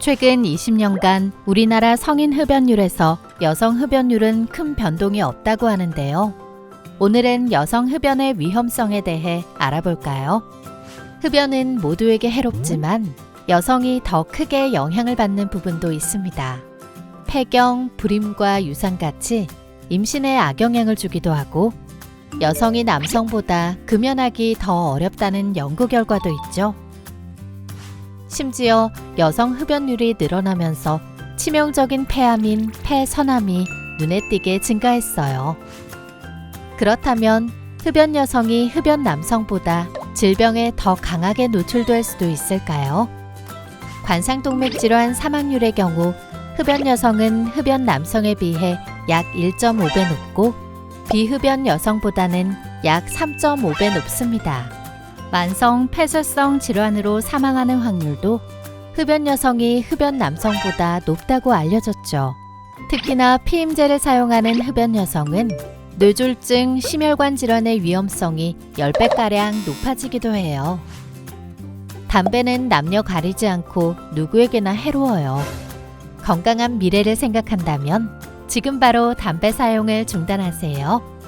최근 20년간 우리나라 성인 흡연율에서 여성 흡연율은 큰 변동이 없다고 하는데요. 오늘은 여성 흡연의 위험성에 대해 알아볼까요? 흡연은 모두에게 해롭지만 여성이 더 크게 영향을 받는 부분도 있습니다. 폐경, 불임과 유산같이 임신에 악영향을 주기도 하고 여성이 남성보다 금연하기 더 어렵다는 연구 결과도 있죠. 심지어 여성 흡연율이 늘어나면서 치명적인 폐암인 폐선암이 눈에 띄게 증가했어요. 그렇다면 흡연 여성이 흡연 남성보다 질병에 더 강하게 노출될 수도 있을까요? 관상동맥 질환 사망률의 경우 흡연 여성은 흡연 남성에 비해 약 1.5배 높고 비흡연 여성보다는 약 3.5배 높습니다. 만성 폐쇄성 질환으로 사망하는 확률도 흡연 여성이 흡연 남성보다 높다고 알려졌죠. 특히나 피임제를 사용하는 흡연 여성은 뇌졸중, 심혈관 질환의 위험성이 10배가량 높아지기도 해요. 담배는 남녀 가리지 않고 누구에게나 해로워요. 건강한 미래를 생각한다면 지금 바로 담배 사용을 중단하세요.